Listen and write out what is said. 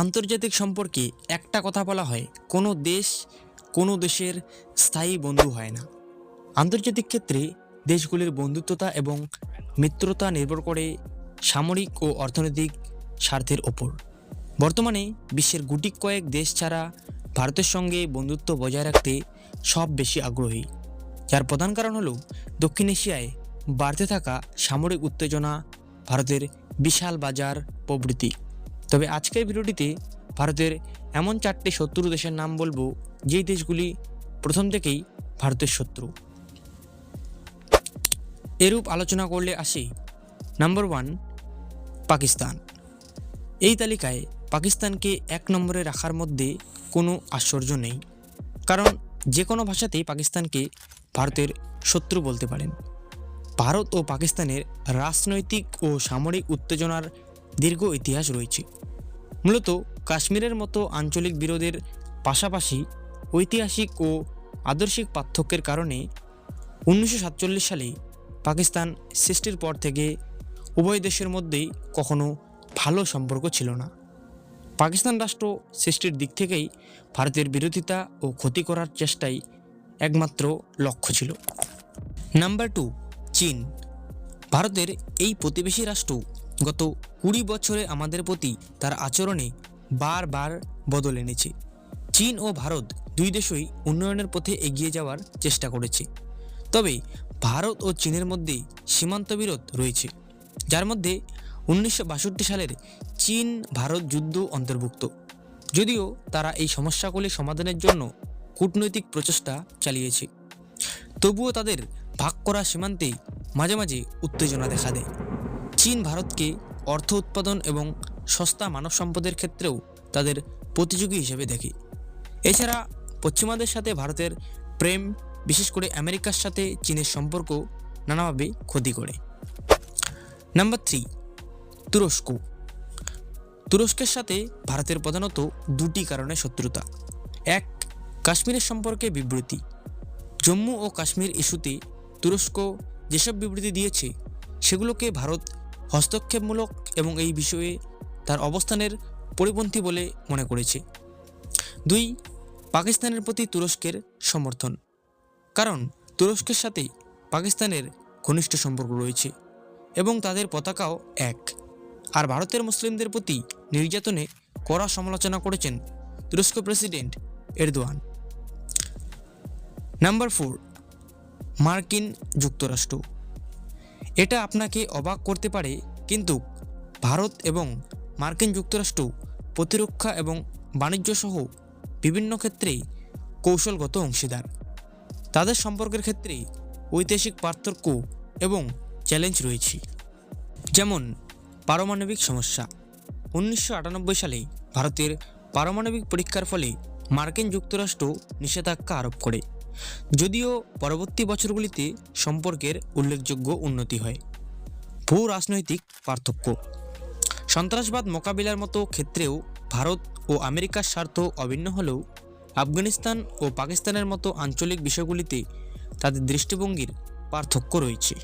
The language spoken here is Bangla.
আন্তর্জাতিক সম্পর্কে একটা কথা বলা হয়, কোনো দেশ, কোনো দেশের স্থায়ী বন্ধু হয় না। আন্তর্জাতিক ক্ষেত্রে দেশগুলির বন্ধুত্বতা এবং মিত্রতা নির্ভর করে সামরিক ও অর্থনৈতিক স্বার্থের ওপর। বর্তমানে বিশ্বের গুটি কয়েক দেশ ছাড়া ভারতের সঙ্গে বন্ধুত্ব বজায় রাখতে সব বেশি আগ্রহী। যার প্রধান কারণ হল দক্ষিণ এশিয়ায় বাড়তে থাকা সামরিক উত্তেজনা ভারতের বিশাল বাজার প্রভৃতি। তবে আজকের ভিডিওটিতে ভারতের এমন চারটি শত্রু দেশের নাম বলব, যেই দেশগুলি প্রথম থেকেই ভারতের শত্রু। এরূপ আলোচনা করলে আসি নাম্বার ওয়ান পাকিস্তান। এই তালিকায় পাকিস্তানকে এক নম্বরে রাখার মধ্যে কোনো আশ্চর্য নেই, কারণ যে কোনো ভাষাতেই পাকিস্তানকে ভারতের শত্রু বলতে পারেন। ভারত ও পাকিস্তানের রাজনৈতিক ও সামরিক উত্তেজনার দীর্ঘ ইতিহাস রয়েছে। মূলত কাশ্মীরের মতো আঞ্চলিক বিরোধের পাশাপাশি ঐতিহাসিক ও আদর্শিক পার্থক্যের কারণে উনিশশো সাতচল্লিশ সালে পাকিস্তান সৃষ্টির পর থেকে উভয় দেশের মধ্যেই কখনো ভালো সম্পর্ক ছিল না। পাকিস্তান রাষ্ট্র সৃষ্টির দিক থেকেই ভারতের বিরোধিতা ও ক্ষতি করার চেষ্টাই একমাত্র লক্ষ্য ছিল। নাম্বার টু, চীন। ভারতের এই প্রতিবেশী রাষ্ট্র গত কুড়ি বছরে আমাদের প্রতি তার আচরণে বারবার বদল এনেছে। চীন ও ভারত দুই দেশই উন্নয়নের পথে এগিয়ে যাওয়ার চেষ্টা করেছে। তবে ভারত ও চীনের মধ্যে সীমান্ত বিরোধ রয়েছে, যার মধ্যে উনিশশো বাষট্টি সালের চীন ভারত যুদ্ধ অন্তর্ভুক্ত। যদিও তারা এই সমস্যাগুলি সমাধানের জন্য কূটনৈতিক প্রচেষ্টা চালিয়েছে, তবুও তাদের ভাগ করা সীমান্তেই মাঝে মাঝে উত্তেজনা দেখা দেয়। চীন ভারতকে অর্থ উৎপাদন এবং সস্তা মানব সম্পদের ক্ষেত্রেও তাদের প্রতিযোগী হিসেবে দেখে। এছাড়া পশ্চিমাদের সাথে ভারতের প্রেম, বিশেষ করে আমেরিকার সাথে চীনের সম্পর্ক নানাভাবে ক্ষতি করে। নাম্বার থ্রি, তুরস্ক। তুরস্কের সাথে ভারতের প্রধানত দুটি কারণে শত্রুতা। এক, কাশ্মীরের সম্পর্কে বিবৃতি। জম্মু ও কাশ্মীর ইস্যুতে তুরস্ক যেসব বিবৃতি দিয়েছে, সেগুলোকে ভারত হস্তক্ষেপমূলক এবং এই বিষয়ে তার অবস্থানের পরিপন্থী বলে মনে করেছে। দুই, পাকিস্তানের প্রতি তুরস্কের সমর্থন। কারণ তুরস্কের সাথে পাকিস্তানের ঘনিষ্ঠ সম্পর্ক রয়েছে এবং তাদের পতাকাও এক। আর ভারতের মুসলিমদের প্রতি নির্যাতনে কড়া সমালোচনা করেছেন তুরস্ক প্রেসিডেন্ট এরদোয়ান। নাম্বার ফোর, মার্কিন যুক্তরাষ্ট্র। এটা আপনাকে অবাক করতে পারে, কিন্তু ভারত এবং মার্কিন যুক্তরাষ্ট্র প্রতিরক্ষা এবং বাণিজ্য সহ বিভিন্ন ক্ষেত্রেই কৌশলগত অংশীদার। তাদের সম্পর্কের ক্ষেত্রে ঐতিহাসিক পার্থক্য এবং চ্যালেঞ্জ রয়েছে। যেমন, পারমাণবিক সমস্যা। উনিশশো আটানব্বই সালে ভারতের পারমাণবিক পরীক্ষার ফলে মার্কিন যুক্তরাষ্ট্র নিষেধাজ্ঞা আরোপ করে। যদিও পরবর্তী বছরগুলিতে সম্পর্কের উল্লেখযোগ্য উন্নতি হয়। ভূ রাজনৈতিক পার্থক্য। সন্ত্রাসবাদ মোকাবিলার মতো ক্ষেত্রেও ভারত ও আমেরিকার স্বার্থ অভিন্ন হলেও আফগানিস্তান ও পাকিস্তানের মতো আঞ্চলিক বিষয়গুলিতে তাদের দৃষ্টিভঙ্গির পার্থক্য রয়েছে।